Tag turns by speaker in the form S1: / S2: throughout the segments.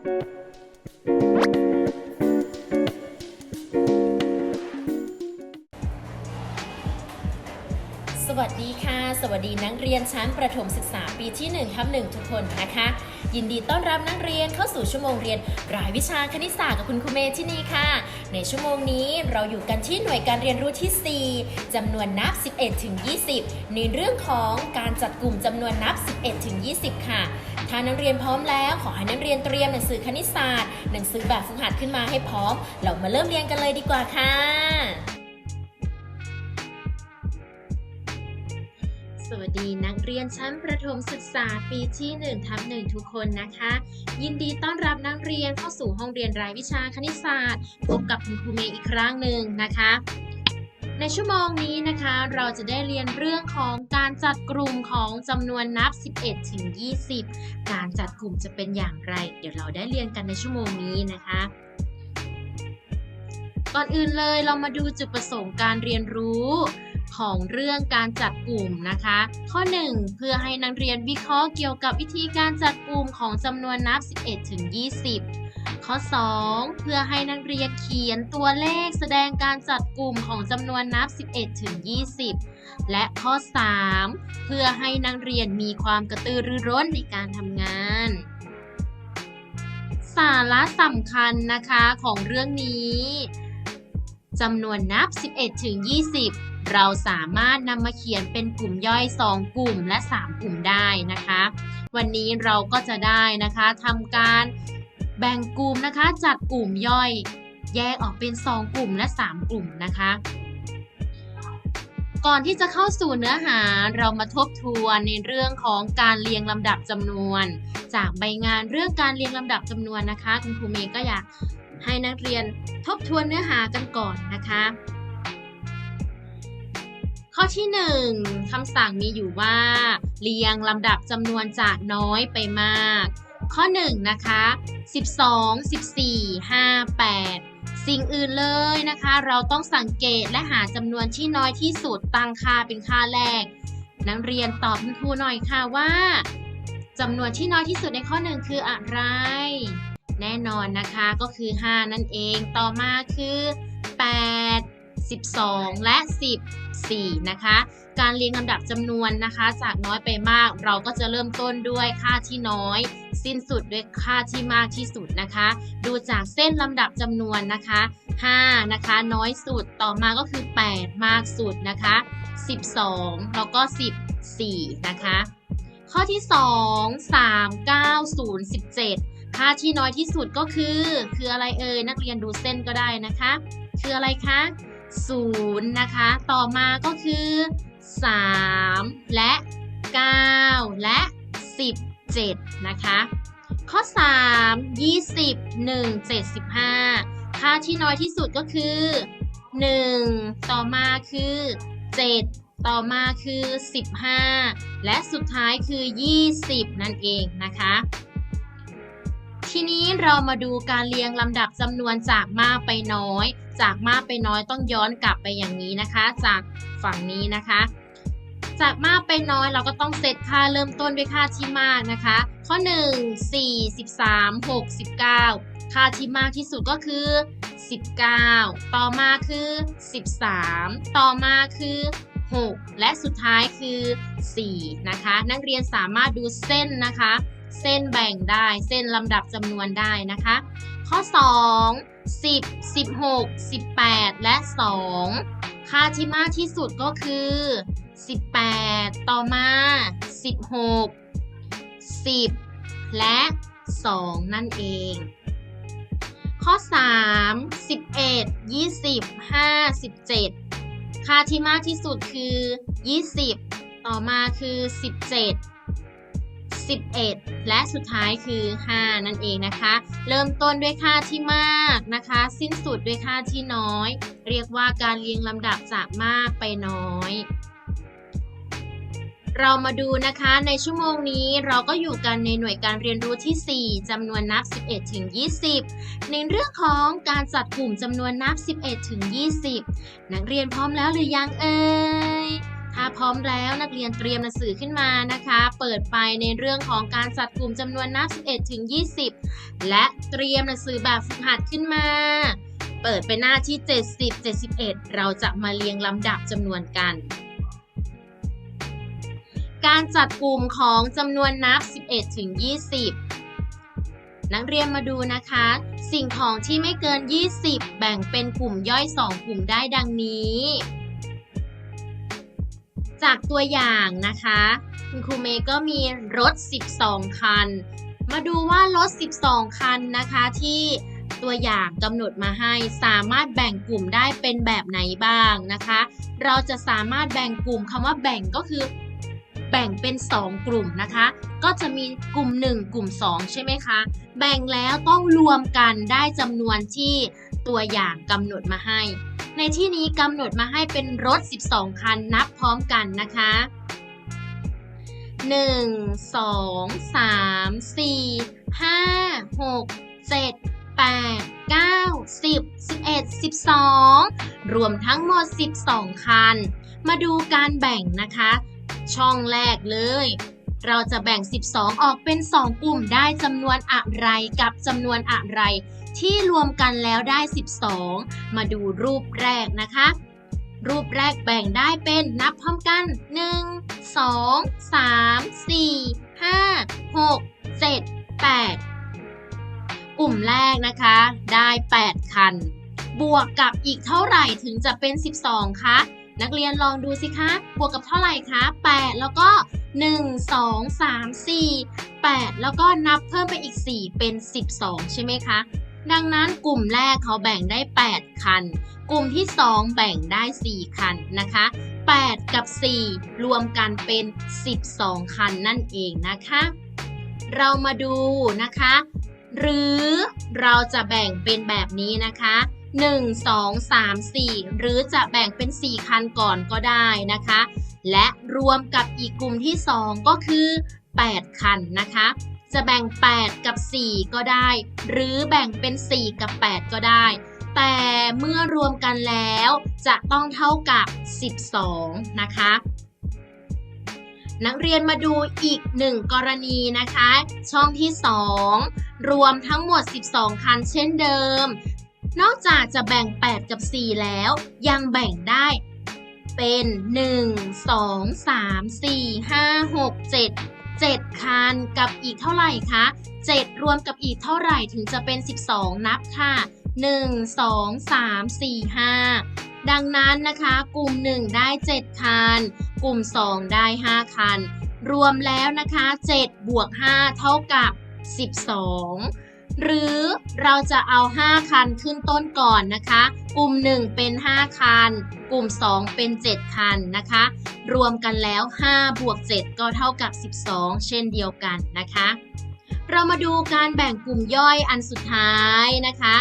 S1: สวัสดีค่ะ สวัสดีนักเรียนชั้นประถมศึกษาปีที่1ทับ1ทุกคนนะคะ ยินดีต้อนรับนักเรียนเข้าสู่ชั่วโมงเรียน รายวิชาคณิตศาสตร์กับคุณครูเมย์ที่นี่ค่ะ ในชั่วโมงนี้เราอยู่กันที่หน่วยการเรียนรู้ที่ 4จำนวนนับ 11ถึง20 ในเรื่องของการจัดกลุ่มจำนวนนับ 11ถึง20 ค่ะ ถ้านักเรียนพร้อมแล้ว ขอให้นักเรียนเตรียมหนังสือคณิตศาสตร์ หนังสือแบบฝึกหัดขึ้นมาให้พร้อม เรามาเริ่มเรียนกันเลยดีกว่าค่ะ สวัสดีนักเรียนชั้นประถมศึกษาปีที่1ทับ1ทุกคนนะคะ ยินดีต้อนรับนักเรียนเข้าสู่ห้องเรียนรายวิชาคณิตศาสตร์ พบกับคุณครูเมย์อีกครั้งหนึ่งนะคะ ในชั่วโมงนี้นะคะ เราจะได้เรียนเรื่องของการจัดกลุ่มของจำนวนนับ 11 ถึง 20 การจัดกลุ่มจะเป็นอย่างไร เดี๋ยวเราได้เรียนกันในชั่วโมงนี้นะคะก่อนอื่นเลยเรามาดูจุดประสงค์การเรียนรู้ของเรื่องการจัดกลุ่มนะคะ ข้อ 1 เพื่อให้นักเรียนวิเคราะห์เกี่ยวกับวิธีการจัดกลุ่มของจำนวนนับ 11 ถึง 20 ข้อ 2 เพื่อให้นักเรียนเขียนตัวเลขแสดงการจัดกลุ่มของจำนวนนับ 11 ถึง 20 และข้อ 3 เพื่อให้นักเรียนมีความกระตือรือร้นในการทำงาน สาระสำคัญนะคะของเรื่องนี้จำนวนนับ 11 ถึง 20 เราสามารถนำมาเขียนเป็นกลุ่มย่อย 2 กลุ่มและ 3 กลุ่มได้นะคะ วันนี้เราก็จะได้นะคะทำการ แบ่งกลุ่มนะคะ จัดกลุ่มย่อย แยกออกเป็น 2 กลุ่มและ 3 กลุ่มนะคะ ก่อนที่จะเข้าสู่เนื้อหาเรามาทบทวนในเรื่องของการเรียงลำดับจำนวน จากใบงานเรื่องการเรียงลำดับจำนวนนะคะ คุณครูเมย์ก็อยากให้นักเรียนทบทวนเนื้อหากันก่อนนะคะ ข้อที่ 1คำสั่งมีอยู่ว่า เรียงลำดับจำนวนจากน้อยไปมาก ข้อ1นะคะ12 14 5 8 สิ่งอื่นเลยนะคะ เราต้องสังเกตและหาจำนวนที่น้อยที่สุดตั้งค่าเป็นค่าแรก นักเรียนตอบคุณครูหน่อยค่ะว่าจำนวนที่น้อยที่สุดในข้อ 1 คืออะไร แน่นอนนะคะก็คือ 5 นั่นเอง ต่อมาคือ 8 12 และ 14 นะคะ การเรียงลำดับจำนวนนะคะ จากน้อยไปมากเราก็จะเริ่มต้นด้วยค่าที่น้อย สิ้นสุดด้วยค่าที่มากที่สุดนะคะ ดูจากเส้นลำดับจำนวนนะคะ5นะคะ น้อยสุดต่อมาก็คือ 8 มากสุดนะคะ 12 แล้วก็ 14 นะคะ ข้อที่ 2 3 9 0 17 ค่าที่น้อยที่สุดก็คือ คืออะไรเอ่ยนักเรียนดูเส้นก็ได้นะคะ คืออะไรคะ 0 นะคะ ต่อมาก็คือ 3 และ 9 และ 17 นะคะ ข้อ 3 20 1 75 ค่าที่น้อยที่สุดก็คือ 1 ต่อมาคือ 7 ต่อมาคือ 15 และสุดท้ายคือ 20 นั่นเองนะคะ ทีนี้เรามาดูการเรียงลำดับจำนวนจากมากไปน้อย จากมากไปน้อยต้องย้อนกลับไปอย่างนี้นะคะ จากฝั่งนี้นะคะ จากมากไปน้อยเราก็ต้องเซตค่าเริ่มต้นด้วยค่าที่มากนะคะ ข้อ 1 4 13 6 19ค่าที่มากที่สุดก็คือ 19 ต่อมาคือ 13 ต่อมาคือ 6 และสุดท้ายคือ 4 นะคะ นักเรียนสามารถดูเส้นนะคะ เส้นแบ่งได้ เส้นลำดับจำนวนได้นะคะ ข้อ 2 10 16 18 และ 2 ค่าที่มากที่สุดก็คือ 18 ต่อมา 16 10 และ 2 นั่นเอง ข้อ 3 11 20 5 17ค่าที่มากที่สุดคือ 20 ต่อมาคือ 17 11 และสุดท้ายคือ 5 นั่นเองนะคะ เริ่มต้นด้วยค่าที่มากนะคะ สิ้นสุดด้วยค่าที่น้อย เรียกว่าการเรียงลำดับจากมากไปน้อย เรามาดูนะคะในชั่วโมงนี้เราก็อยู่กันในหน่วยการเรียนรู้ที่ 4จำนวนนับ 11 ถึง 20 ในเรื่องของการจัดกลุ่มจำนวนนับ 11 ถึง 20 นักเรียนพร้อมแล้วหรือยังเอ่ย ถ้าพร้อมแล้วนักเรียนเตรียมหนังสือขึ้นมานะคะ เปิดไปในเรื่องของการจัดกลุ่มจำนวนนับ 11 ถึง 20 และเตรียมหนังสือแบบฝึกหัดขึ้นมา เปิดไปหน้าที่ 70 71 เราจะมาเรียงลำดับจำนวนกัน การจัดกลุ่มของจำนวนนับ 11 ถึง 20 นักเรียนมาดูนะคะ สิ่งของที่ไม่เกิน 20 แบ่งเป็นกลุ่มย่อย 2 กลุ่มได้ดังนี้ จากตัวอย่างนะคะ คุณครูเมย์ก็มีรถ 12 คัน มาดูว่ารถ 12 คันนะคะที่ตัวอย่างกำหนดมาให้สามารถแบ่งกลุ่มได้เป็นแบบไหนบ้างนะคะ เราจะสามารถแบ่งกลุ่มคำว่าแบ่งก็คือแบ่งเป็น 2 กลุ่มนะคะ ก็จะมีกลุ่ม 1 กลุ่ม 2 ใช่ไหมคะ แบ่งแล้วต้องรวมกันได้จำนวนที่ตัวอย่างกำหนดมาให้ ในที่นี้กำหนดมาให้เป็นรถ 12 คันนับพร้อมกันนะคะ 1 2 3 4 5 6 7 8 9 10 11 12 รวมทั้งหมด 12 คัน มาดูการแบ่งนะคะ ช่องแรกเลย เราจะแบ่ง 12 ออกเป็น 2 กลุ่มได้จำนวนอะไรกับจำนวนอะไร ที่รวมกันแล้วได้ 12 มาดูรูปแรกนะคะ รูปแรกแบ่งได้เป็นนับพร้อมกัน 1 2 3 4 5 6 7 8 กลุ่มแรกนะคะ ได้ 8 คัน บวกกับอีกเท่าไหร่ถึงจะเป็น 12 คะ นักเรียนลองดูสิคะ บวกกับเท่าไหร่คะ 8 แล้วก็ 1 2 3 4 8 แล้วก็นับเพิ่มไปอีก 4 เป็น 12 ใช่ไหมคะ ดังนั้นกลุ่มแรกเขาแบ่งได้ 8 คัน กลุ่มที่ 2 แบ่งได้ 4 คันนะคะ 8 กับ 4 รวมกันเป็น 12 คันนั่นเองนะคะ เรามาดูนะคะ หรือเราจะแบ่งเป็นแบบนี้นะคะ1 2 3 4 หรือจะแบ่งเป็น 4 คันก่อนก็ได้นะคะ และรวมกับอีกกลุ่มที่ 2 ก็คือ 8 คันนะคะ จะแบ่ง 8 กับ 4 ก็ได้ หรือแบ่งเป็น 4 กับ 8 ก็ได้ แต่เมื่อรวมกันแล้วจะต้องเท่ากับ 12 นะคะ นักเรียนมาดูอีกหนึ่งกรณีนะคะ ช่องที่ 2 รวมทั้งหมด 12 คันเช่นเดิม นอกจากจะแบ่ง 8 กับ 4 แล้ว ยังแบ่งได้เป็น 1 2 3 4 5 6 7 7 คันกับอีกเท่าไหร่คะ 7 รวมกับอีกเท่าไหร่ถึงจะเป็น 12 นับค่ะ 1 2 3 4 5 ดังนั้นนะคะ กลุ่ม 1 ได้ 7 คัน กลุ่ม 2 ได้ 5 คัน รวมแล้วนะคะ 7 บวก 5 เท่ากับ 12 หรือเราจะเอา 5 คันขึ้นต้นก่อนนะคะ กลุ่ม 1 เป็น 5 คัน กลุ่ม 2 เป็น 7 คันนะคะ รวมกันแล้ว 5 บวก 7 ก็เท่ากับ 12 เช่นเดียวกันนะคะ เรามาดูการแบ่งกลุ่มย่อยอันสุดท้ายนะคะ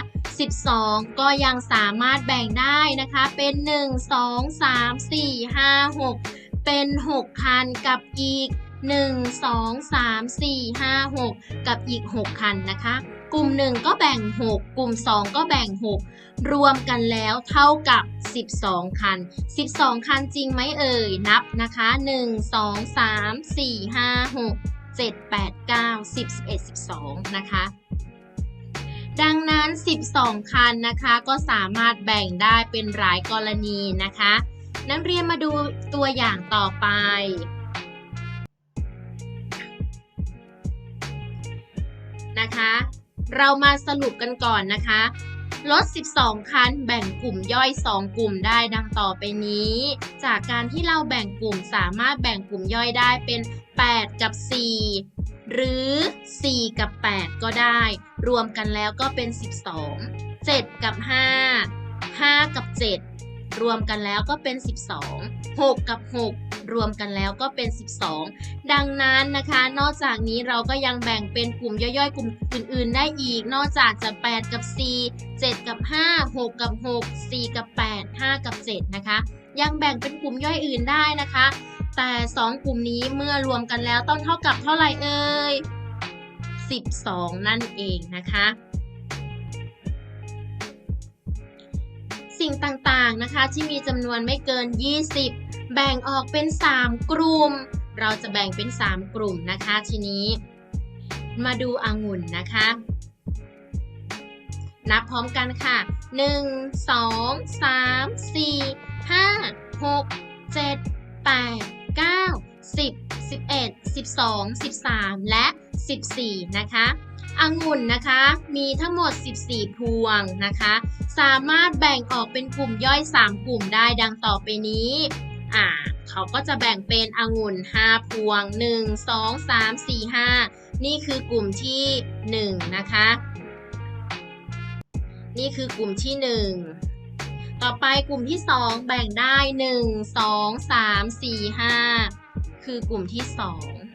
S1: 12 ก็ยังสามารถแบ่งได้นะคะ เป็น 1 2 3 4 5 6 เป็น 6 คันกับอีก 1 2 3 4 5 6 กับอีก 6 คันนะคะ กลุ่ม 1 ก็แบ่ง 6 กลุ่ม 2 ก็แบ่ง 6 รวมกันแล้วเท่ากับ 12 คัน 12 คันจริงไหมเอ่ย นับนะคะ 1 2 3 4 5 6 7 8 9 10 11 12 นะคะ ดังนั้น 12 คันนะคะก็สามารถแบ่งได้เป็นหลายกรณีนะคะ นักเรียนมาดูตัวอย่างต่อไปนะคะ เรามาสรุปกันก่อนนะคะรถ12 คัน แบ่งกลุ่มย่อย 2 กลุ่มได้ดังต่อไปนี้ จากการที่เราแบ่งกลุ่มสามารถแบ่งกลุ่มย่อยได้เป็น 8 กับ 4 หรือ 4 กับ 8 ก็ได้ รวมกันแล้วก็เป็น 12 7 กับ 5 5 กับ 7 รวมกันแล้วก็เป็น 12 6 กับ 6 รวมกันแล้วก็เป็น 12 ดังนั้นนะคะ นอกจากนี้เราก็ยังแบ่งเป็นกลุ่มย่อยๆ กลุ่มอื่น ๆ ได้อีก นอกจากจะ 8 กับ 4 7 กับ 5 6 กับ 6 4 กับ 8 5 กับ 7 นะคะ ยังแบ่งเป็นกลุ่มย่อยอื่นได้นะคะ แต่ 2 กลุ่มนี้เมื่อรวมกันแล้วต้องเท่ากับเท่าไหร่เอ่ย12 นั่นเองนะคะสิ่งต่างๆนะคะที่มีจำนวนไม่เกิน 20 แบ่งออกเป็น 3 กลุ่ม เราจะแบ่งเป็น 3 กลุ่มนะคะทีนี้ มาดูองุ่นนะคะ นับพร้อมกันค่ะ 1 2 3 4 5 6 7 8 9 10 11 12 13 และ 14 นะคะองุ่นนะคะ มีทั้งหมด 14 พวงนะคะ สามารถแบ่งออกเป็นกลุ่มย่อย 3 กลุ่มได้ดังต่อไปนี้ อ่าเขาก็จะแบ่งเป็นองุ่น 5 พวง 1 2 3 4 5 นี่คือกลุ่มที่ 1 นะคะ นี่คือกลุ่มที่ 1 ต่อไปกลุ่มที่ 2 แบ่งได้ 1 2 3 4 5 คือกลุ่มที่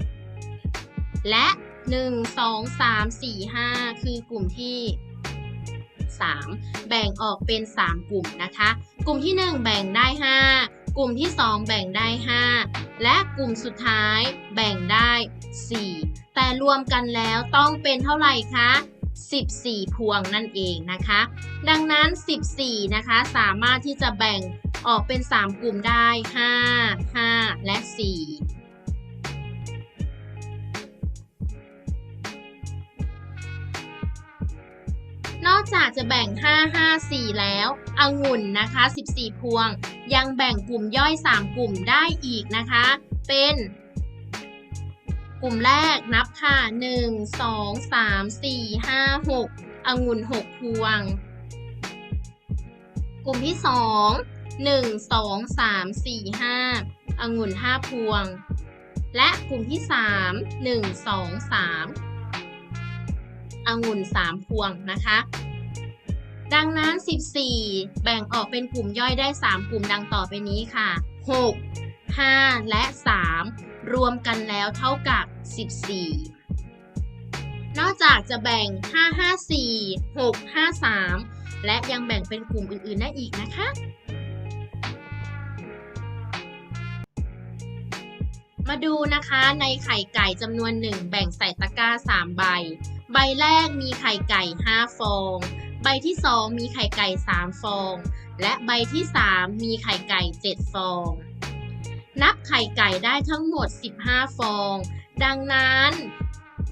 S1: 2 และ 1 2 3 4 5 คือกลุ่มที่3แบ่งออกเป็น 3 กลุ่มนะคะ กลุ่มที่ 1 แบ่งได้ 5 กลุ่มที่ 2 แบ่งได้ 5 และกลุ่มสุดท้ายแบ่งได้ 4 แต่รวมกันแล้วต้องเป็นเท่าไหร่คะ 14 พวงนั่นเองนะคะ ดังนั้น 14 นะคะ สามารถที่จะแบ่งออกเป็น 3 กลุ่มได้ 5 5 และ 4 นอกจากจะแบ่ง 5 5 4 แล้วองุ่นนะคะ 14 พวง ยังแบ่งกลุ่มย่อย 3 กลุ่มได้อีกนะคะ เป็น กลุ่มแรกนับค่ะ 1 2 3 4 5 6องุ่น 6 พวง กลุ่มที่ 2 1 2 3 4 5องุ่น 5 พวง และกลุ่มที่ 3 1 2 3 องุ่น 3 พวงนะคะ ดังนั้น 14 แบ่งออกเป็นกลุ่มย่อยได้ 3 กลุ่มดังต่อไปนี้ค่ะ 6 5 และ 3 รวมกันแล้วเท่ากับ 14 นอกจากจะแบ่ง 5 5 4 6 5 3 และยังแบ่งเป็นกลุ่มอื่น ๆ ได้อีกนะคะมาดูนะคะในไข่ไก่จำนวนหนึ่งแบ่งใส่ตะกร้า 3 ใบ ใบแรกมีไข่ไก่ 5 ฟอง ใบที่ 2 มีไข่ไก่ 3 ฟอง และใบที่ 3 มีไข่ไก่ 7 ฟอง นับไข่ไก่ได้ทั้งหมด 15 ฟอง ดังนั้น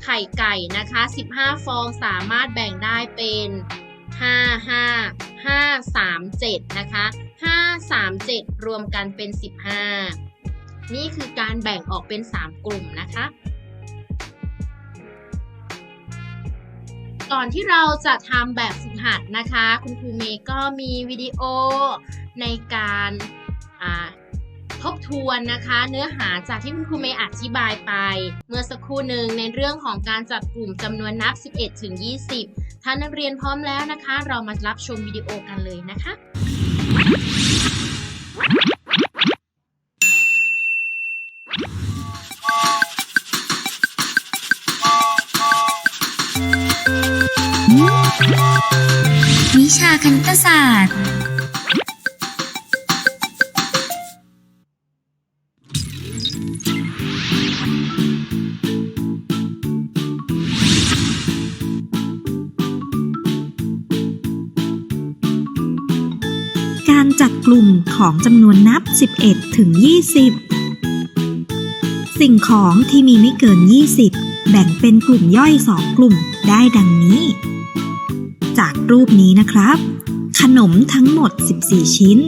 S1: ไข่ไก่นะคะ 15 ฟองสามารถแบ่งได้เป็น 5 5 5 3 7 นะคะ 5 3 7 รวมกันเป็น 15 นี่คือการแบ่งออกเป็น 3 กลุ่มนะคะ ก่อนที่เราจะทำแบบฝึกหัดนะคะ คุณครูเมย์ก็มีวิดีโอในการทบทวนนะคะ เนื้อหาจากที่คุณครูเมย์อธิบายไป เมื่อสักครู่หนึ่งในเรื่องของการจัดกลุ่มจำนวนนับ 11 ถึง 20ท่านนักเรียนพร้อมแล้วนะคะ เรามารับชมวิดีโอกันเลยนะคะ
S2: วิชาคณิตศาสตร์
S3: การจัดกลุ่มของจำนวนนับ 11 ถึง 20 สิ่งของที่มีไม่เกิน 20 แบ่งเป็นกลุ่มย่อย 2 กลุ่มได้ดังนี้ รูปนี้นะครับ ขนมทั้งหมด 14 ชิ้น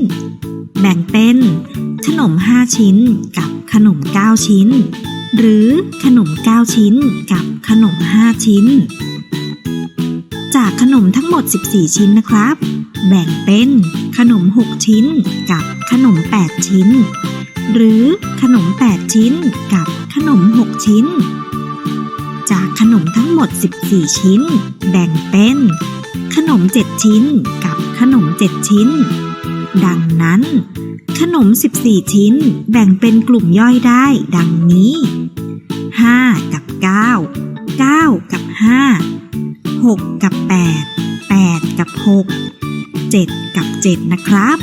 S3: แบ่งเป็น ขนม 5 ชิ้นกับขนม 9 ชิ้น หรือขนม 9 ชิ้นกับขนม 5 ชิ้น จากขนมทั้งหมด 14 ชิ้นนะครับ แบ่งเป็นขนม 6 ชิ้นกับขนม 8 ชิ้น หรือขนม 8 ชิ้นกับขนม 6 ชิ้น จากขนมทั้งหมด 14 ชิ้น แบ่งเป็น ขนม7ชิ้นกับขนม7ชิ้น ดังนั้น ขนม 14 ชิ้นแบ่งเป็นกลุ่มย่อยได้ ดังนี้ 5 กับ 9 9 กับ 5 6 กับ 8 8 กับ 6 7 กับ 7 นะครับ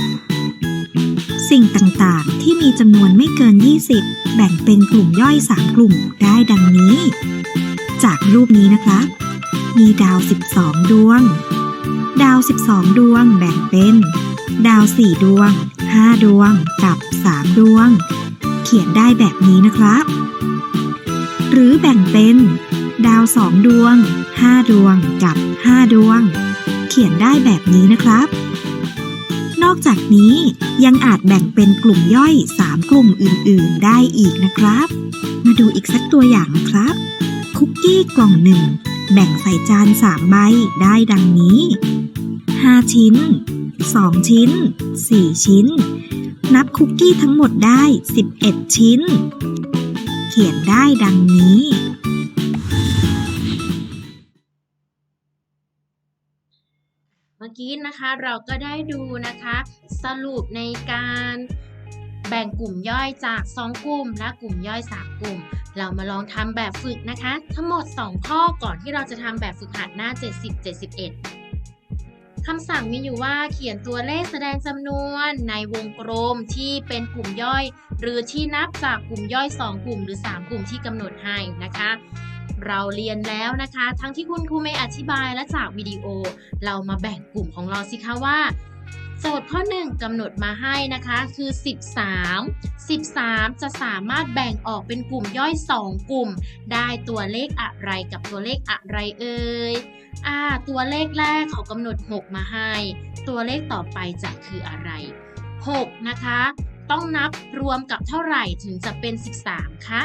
S3: สิ่งต่างๆที่มีจำนวนไม่เกิน 20 แบ่งเป็นกลุ่มย่อย 3 กลุ่มได้ดังนี้ จากรูปนี้นะครับมีดาว 12 ดวง ดาว 12 ดวงแบ่งเป็น ดาว 4 ดวง 5 ดวงกับ 3 ดวง เขียนได้แบบนี้นะครับ หรือแบ่งเป็น ดาว 2 ดวง 5 ดวงกับ 5 ดวง เขียนได้แบบนี้นะครับ นอกจากนี้ยังอาจแบ่งเป็นกลุ่มย่อย 3 กลุ่มอื่น ๆ ได้อีกนะครับ มาดูอีกสักตัวอย่างนะครับ คุกกี้กล่องหนึ่งแบ่งใส่จาน3ใบได้ดังนี้ 5 ชิ้น 2 ชิ้น 4 ชิ้น นับคุกกี้ทั้งหมดได้ 11 ชิ้น เขียนได้ดังนี้
S1: เมื่อกี้นะคะเราก็ได้ดูนะคะ สรุปในการแบ่งกลุ่มย่อยจาก 2 กลุ่ม และกลุ่มย่อย 3 กลุ่ม เรามาลองทำแบบฝึกนะคะ ทั้งหมด 2 ข้อก่อนที่เราจะทำแบบฝึกหัดหน้า 70 71 คำสั่งมีอยู่ว่าเขียนตัวเลขแสดงจำนวนในวงกลมที่เป็นกลุ่มย่อย หรือที่นับจากกลุ่มย่อย 2 กลุ่ม หรือ 3 กลุ่มที่กำหนดให้นะคะ เราเรียนแล้วนะคะ ทั้งที่คุณครูไม่อธิบายและจากวิดีโอ เรามาแบ่งกลุ่มของเราสิคะว่า โจทย์ข้อ 1กำหนดมาให้นะคะคือ 13 13 จะสามารถแบ่งออกเป็นกลุ่มย่อย 2 กลุ่ม ได้ตัวเลขอะไรกับตัวเลขอะไรเอ่ยอ่าตัวเลขแรกเขากำหนด 6 มาให้ ตัวเลขต่อไปจะคืออะไร 6 นะคะ ต้องนับรวมกับเท่าไหร่ถึงจะเป็น 13 คะ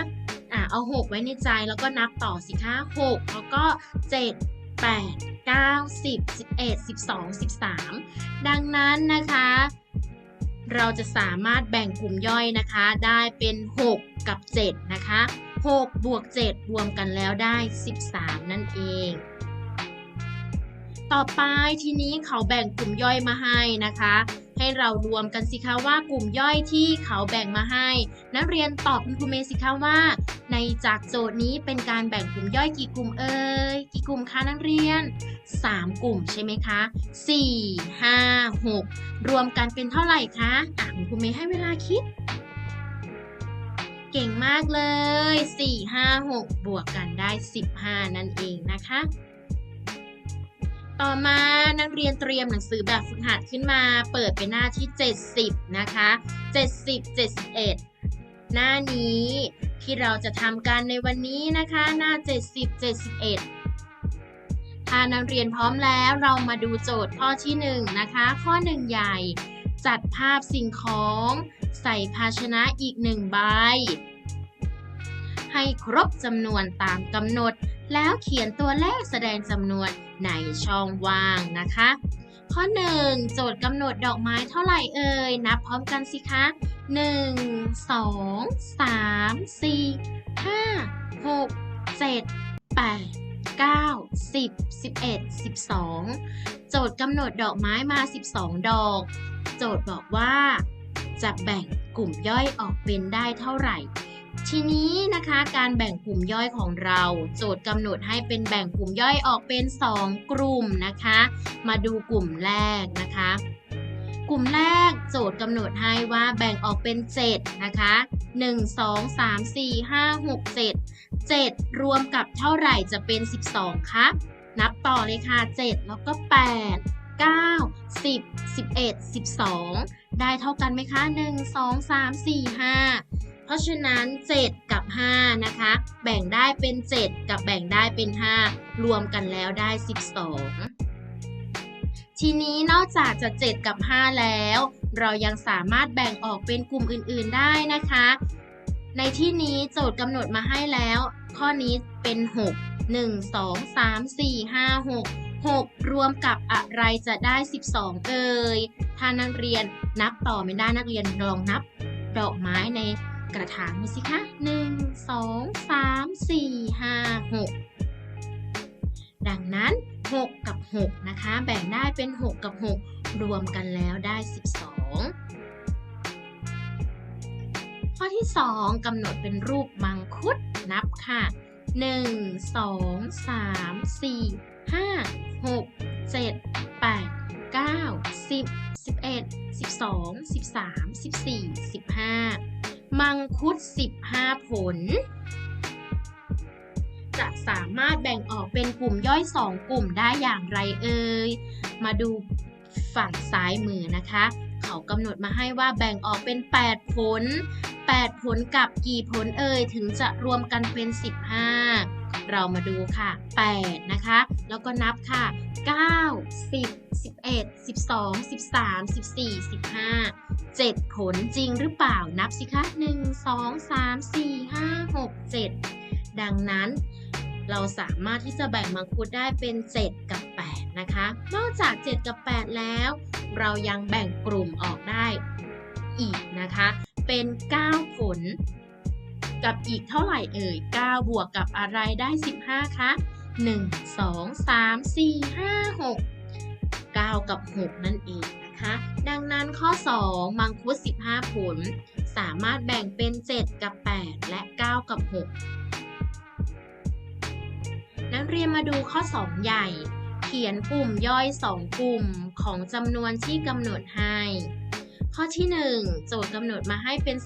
S1: อ่าเอา 6 ไว้ในใจแล้วก็นับต่อสิคะ 6 แล้วก็ 7 8 9 10 11 12 13 ดังนั้นนะคะ เราจะสามารถแบ่งกลุ่มย่อยนะคะ ได้เป็น 6 กับ 7 นะคะ 6 บวก 7 รวมกันแล้วได้ 13 นั่นเอง ต่อไปทีนี้เขาแบ่งกลุ่มย่อยมาให้นะคะ ให้เรารวมกันสิคะว่ากลุ่มย่อยที่เขาแบ่งมาให้ นักเรียนตอบคุณครูเมย์สิคะว่า ในจากโจทย์นี้เป็นการแบ่งกลุ่มย่อยกี่กลุ่มเอ่ยกี่กลุ่มคะนักเรียน 3 กลุ่มใช่ไหมคะ 4 5 6 รวมกันเป็นเท่าไหร่คะอะคุณครูเมย์ให้เวลาคิดเก่งมากเลย 4 5 6 บวกกันได้ 15 นั่นเองนะคะ ต่อมานักเรียนเตรียมหนังสือแบบฝึกหัดขึ้นมา เปิดไปหน้าที่ 70 นะคะ 70 71 หน้านี้ที่เราจะทำกันในวันนี้นะคะ หน้า 70 71ถ้านักเรียนพร้อมแล้วเรามาดูโจทย์ข้อที่1นะคะ ข้อ 1 ใหญ่ จัดภาพสิ่งของ ใส่ภาชนะอีกหนึ่งใบ ให้ครบจำนวนตามกำหนด แล้วเขียนตัวเลขแสดงจำนวนในช่องว่างนะคะ ข้อ 1 โจทย์กำหนดดอกไม้เท่าไหร่เอ่ย นับพร้อมกันสิคะ 1 2 3 4 5 6 7 8 9 10 11 12 โจทย์กำหนดดอกไม้มา 12 ดอก โจทย์บอกว่า จะแบ่งกลุ่มย่อยออกเป็นได้เท่าไหร่ ทีนี้นะคะการแบ่งกลุ่มย่อยของเรา โจทย์กำหนดให้เป็นแบ่งกลุ่มย่อยออกเป็น 2 กลุ่มนะคะ มาดูกลุ่มแรกนะคะ กลุ่มแรกโจทย์กำหนดให้ว่าแบ่งออกเป็น 7 นะคะ 1 2 3 4 5 6 7 7 รวมกับเท่าไหร่จะเป็น 12คะนับต่อเลยค่ะ 7 แล้วก็ 8 9 10 11 12 ได้เท่ากันไหมคะ 1 2 3 4 5 เพราะฉะนั้น 7 กับ 5 นะคะ แบ่งได้เป็น 7 กับแบ่งได้เป็น 5 รวมกันแล้วได้ 12 ทีนี้นอกจากจะ 7 กับ 5 แล้ว เรายังสามารถแบ่งออกเป็นกลุ่มอื่น ๆ ได้นะคะ ในที่นี้โจทย์กำหนดมาให้แล้ว ข้อนี้เป็น 6 1 2 3 4 5 6 6 รวมกับอะไรจะได้ 12 เอ่ย ถ้านักเรียนนับต่อไม่ได้นักเรียนลองนับดอกไม้ใน กระถางดูสิคะ 1 2 3 4 5 6 ดังนั้น 6 กับ 6 นะคะ แบ่งได้เป็น 6 กับ 6 รวมกันแล้วได้ 12 ข้อที่ 2กำหนดเป็นรูปมังคุดนับค่ะ 1 2 3 4 5 6 7 8 9 10 11 12 13 14 15 มังคุด 15 ผล จะสามารถแบ่งออกเป็นกลุ่มย่อย 2 กลุ่มได้อย่างไรเอ่ย มาดูฝั่งซ้ายมือนะคะ เขากำหนดมาให้ว่าแบ่งออกเป็น 8 ผล 8 ผลกับกี่ผลเอ่ย ถึงจะรวมกันเป็น 15 เรามาดูค่ะ 8 นะคะ แล้วก็นับค่ะ 9 10 11 12 13 14 15 7 ผลจริงหรือเปล่านับสิคะ1 2 3 4 5 6 7 ดังนั้นเราสามารถที่จะแบ่งมังคุดได้เป็น 7 กับ 8 นะคะ นอกจาก 7 กับ 8 แล้ว เรายังแบ่งกลุ่มออกได้อีกนะคะ เป็น 9 ผล กับอีกเท่าไหร่เอ่ย 9 บวกกับอะไรได้ 15 คะ 1 2 3 4 5 6 9 กับ 6 นั่นเองนะคะ ดังนั้นข้อ 2 มังคุด 15 ผล สามารถแบ่งเป็น 7 กับ 8 และ 9 กับ 6 นักเรียนมาดูข้อ 2 ใหญ่ เขียนกลุ่มย่อย 2 กลุ่มของจำนวนที่กำหนดให้ ข้อที่ 1 โจทย์กำหนดมาให้เป็น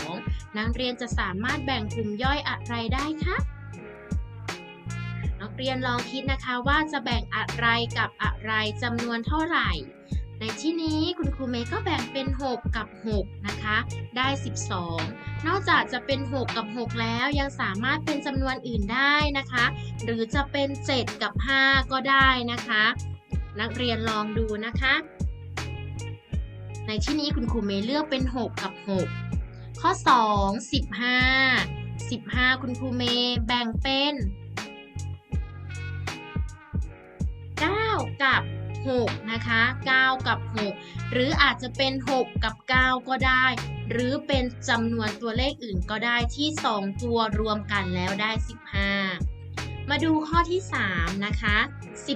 S1: 12 นักเรียนจะสามารถแบ่งกลุ่มย่อยอะไรได้คะนักเรียนลองคิดนะคะว่าจะแบ่งอะไรกับอะไรจำนวนเท่าไหร่ ในที่นี้คุณครูเมย์ก็แบ่งเป็น 6 กับ 6 นะคะ ได้ 12 นอกจากจะเป็น 6 กับ 6 แล้วยังสามารถเป็นจำนวนอื่นได้นะคะ หรือจะเป็น 7 กับ 5 ก็ได้นะคะ นักเรียนลองดูนะคะ ในที่นี้คุณครูเมย์เลือกเป็น 6 กับ 6 ข้อ 2 15 15 คุณครูเมย์แบ่งเป็น 9 กับ 6 นะคะ 9 กับ 6 หรืออาจจะเป็น 6 กับ 9 ก็ได้ หรือเป็นจำนวนตัวเลขอื่นก็ได้ที่ 2 ตัวรวมกันแล้วได้ 15 มาดูข้อที่ 3 นะคะ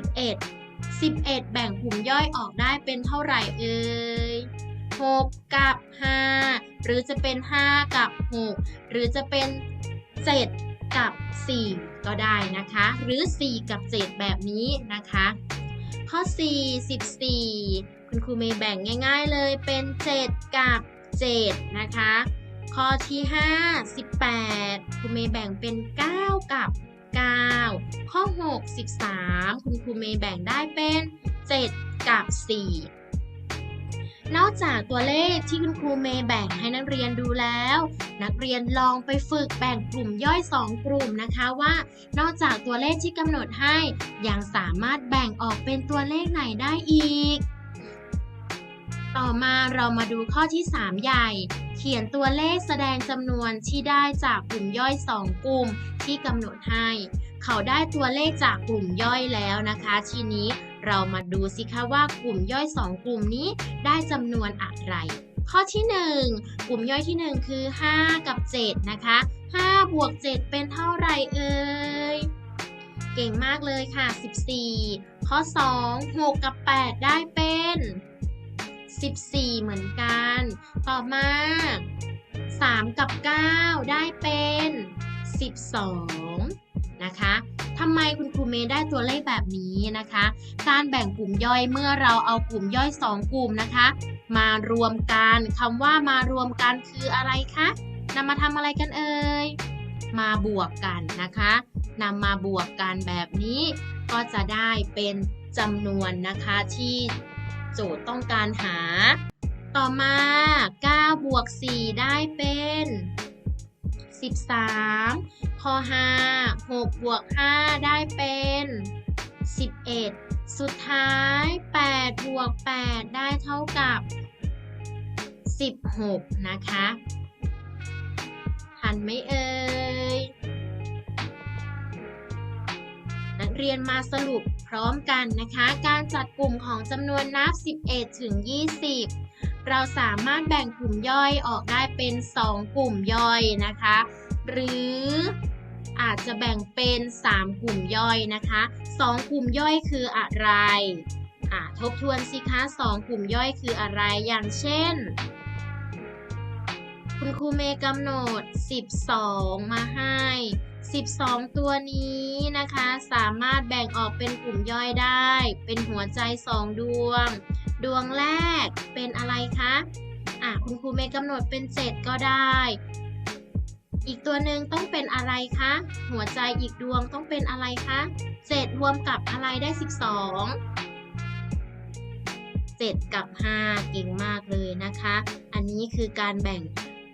S1: 11 11 แบ่งกลุ่มย่อยออกได้เป็นเท่าไหร่เอ่ย6 กับ 5 หรือจะเป็น 5 กับ 6 หรือจะเป็น 7 กับ 4 ก็ได้นะคะ หรือ 4 กับ 7 แบบนี้นะคะ ข้อ 4 14 คุณครูเมย์แบ่งง่าย ๆ เลยเป็น 7 กับ 7 นะคะ ข้อที่ 5 18ครูเมย์แบ่งเป็น 9 กับ 9 ข้อ 6 13 คุณครูเมย์แบ่งได้เป็น 7 กับ 4 นอกจากตัวเลขที่คุณครูเมย์แบ่งให้นักเรียนดูแล้ว นักเรียนลองไปฝึกแบ่งกลุ่มย่อย 2 กลุ่มนะคะว่า นอกจากตัวเลขที่กำหนดให้ ยังสามารถแบ่งออกเป็นตัวเลขไหนได้อีก ต่อมาเรามาดูข้อที่ 3 ใหญ่ เขียนตัวเลขแสดงจำนวนที่ได้จากกลุ่มย่อย 2 กลุ่มที่กำหนดให้ เขาได้ตัวเลขจากกลุ่มย่อยแล้วนะคะ ทีนี้เรามาดูสิคะว่ากลุ่มย่อย 2 กลุ่มนี้ได้จำนวนอะไร ข้อที่ 1 กลุ่มย่อยที่ 1 คือ 5 กับ 7 นะคะ 5 บวก 7 เป็นเท่าไหร่เอ่ยเก่งมากเลยค่ะ 14 ข้อ 2 6 กับ 8 ได้เป็น 14 เหมือนกัน ต่อมา 3 กับ 9 ได้เป็น 12 นะคะทำไมคุณครูเมย์ได้ตัวเลขแบบนี้นะคะ การแบ่งกลุ่มย่อยเมื่อเราเอากลุ่มย่อย 2 กลุ่มนะคะ มารวมกันคำว่ามารวมกันคืออะไรคะนำมาทำอะไรกันเอ่ยมาบวกกันนะคะนำมาบวกกันแบบนี้ก็จะได้เป็นจำนวนนะคะที่ โจทย์ต้องการหา ต่อมา9บวก4ได้เป็น 13 ข้อ 5 6 บวก 5 ได้เป็น 11 สุดท้าย 8 บวก 8 ได้เท่ากับ 16 นะคะ ทันไหมเอ่ย เรียนมาสรุปพร้อมกันนะคะ การจัดกลุ่มของจำนวนนับ 11 ถึง 20 เราสามารถแบ่งกลุ่มย่อยออกได้เป็น 2 กลุ่มย่อยนะคะ หรืออาจจะแบ่งเป็น 3 กลุ่มย่อยนะคะ 2 กลุ่มย่อยคืออะไรอะทบทวนสิคะ 2 กลุ่มย่อยคืออะไรอย่างเช่น คุณครูเมย์กำหนด 12 มาให้ 12 ตัวนี้นะคะ สามารถแบ่งออกเป็นกลุ่มย่อยได้ เป็นหัวใจ 2 ดวง ดวงแรกเป็นอะไรคะอะคุณครูเมย์กำหนดเป็น 7 ก็ได้ อีกตัวหนึ่งต้องเป็นอะไรคะ หัวใจอีกดวงต้องเป็นอะไรคะ 7 รวมกับอะไรได้ 12 7 กับ 5 เก่งมากเลยนะคะ อันนี้คือการแบ่ง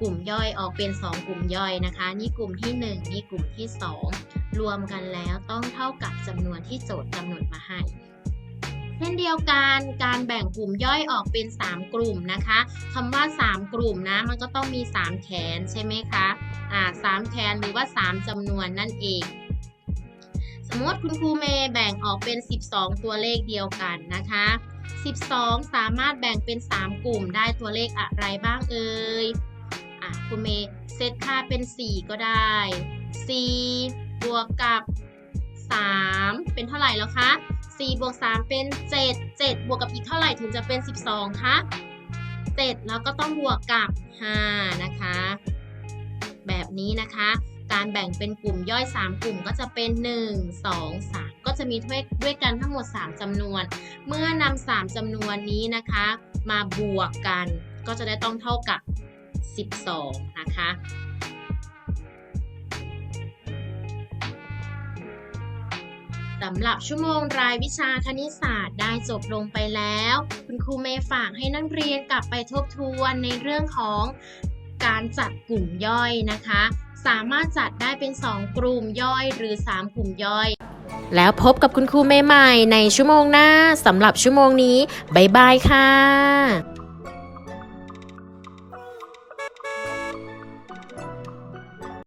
S1: กลุ่มย่อยออกเป็น 2 กลุ่มย่อยนะคะ นี่กลุ่มที่ 1 นี่กลุ่มที่ 2 รวมกันแล้วต้องเท่ากับจำนวนที่โจทย์กำหนดมาให้เช่นเดียวกันการแบ่งกลุ่มย่อยออกเป็น 3 กลุ่มนะคะคำว่า 3 กลุ่มนะมันก็ต้องมี 3 แขนใช่ไหมคะอ่าสามแขนหรือว่า 3จำนวนนั่นเอง สมมติคุณครูเมย์แบ่งออกเป็น 12 ตัวเลขเดียวกันนะคะ 12 สามารถแบ่งเป็น 3 กลุ่มได้ตัวเลขอะไรบ้างเอ่ย อะคุณเมย์เซตค่าเป็น 4 ก็ได้ 4 บวกกับ 3 เป็นเท่าไหร่แล้วคะ 4 บวก 3 เป็น 7 7 บวกกับอีกเท่าไหร่ถึงจะเป็น 12 คะ 7 แล้วก็ต้องบวกกับ 5 นะคะ แบบนี้นะคะ การแบ่งเป็นกลุ่มย่อย 3 กลุ่มก็จะเป็น 1 2 3 ก็จะมีด้วยด้วกันทั้งหมด 3จำนวน เมื่อนำ3จำนวนนี้นะคะ มาบวกกันก็จะได้ต้องเท่ากับ 12 นะคะ สำหรับชั่วโมงรายวิชาคณิตศาสตร์ได้จบลงไปแล้ว คุณครูเมย์ฝากให้นักเรียนกลับไปทบทวนในเรื่องของการจัดกลุ่มย่อยนะคะ สามารถจัดได้เป็น 2 กลุ่มย่อยหรือ 3 กลุ่มย่อย แล้วพบกับคุณครูเมย์ใหม่ในชั่วโมงหน้าสำหรับชั่วโมงนี้ บ๊ายบายค่ะ